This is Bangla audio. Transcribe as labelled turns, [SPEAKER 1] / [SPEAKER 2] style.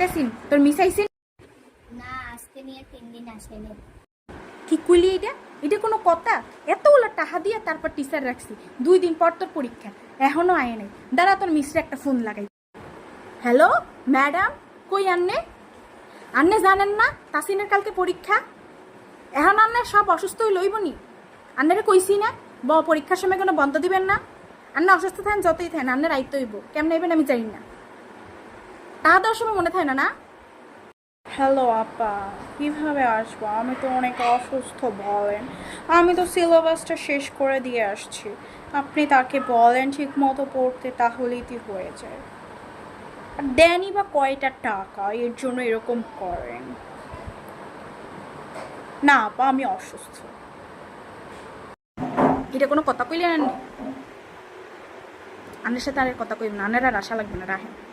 [SPEAKER 1] কাসিম তোর মিস আইসিন
[SPEAKER 2] না আজকে নিয়ে তিন দিন আসেনি।
[SPEAKER 1] কি কুলি এটা এটা কোনো কথা? এতগুলো টাকা দিয়ে তারপর টিচার রাখছি। দুই দিন পর তোর পরীক্ষা। এখনও আয় নাই। দাঁড়া তোর মিসরে একটা ফোন লাগাই। হ্যালো ম্যাডাম কই আন্নে? আন্নে জানেন না তাসিনের কালকে পরীক্ষা? এখন আন্নে সব অসুস্থ হয়ে লইবনি আন্নারে কইছি না ব পরীক্ষার সময় কোনো বন্ধ দিবেন না? আন্না অসুস্থ থাকেন যতই থাকেন আন্নের আইতে হইব। কেমন আইবেন আমি জানি না। টাকা দেওয়ার সময় মনে থাকে না না?
[SPEAKER 3] হ্যালো আপা। কীভাবে আসব? আমি তো অনেক অসুস্থ বলেন। আমি তো সিলেবাসটা শেষ করে দিয়ে আসছি। আপনি তাকে বলেন ঠিক মতো পড়তে তাহলেই কি হয়ে যায়। আর দেনই বা কয়টা টাকা? এর জন্য এরকম করেন। না আপা আমি অসুস্থ।
[SPEAKER 1] এটা কোনো কথা কইলেন আন্নের সাথে আর কথা কইব না। আন্নের আর আশা লাগবে না রাখেন।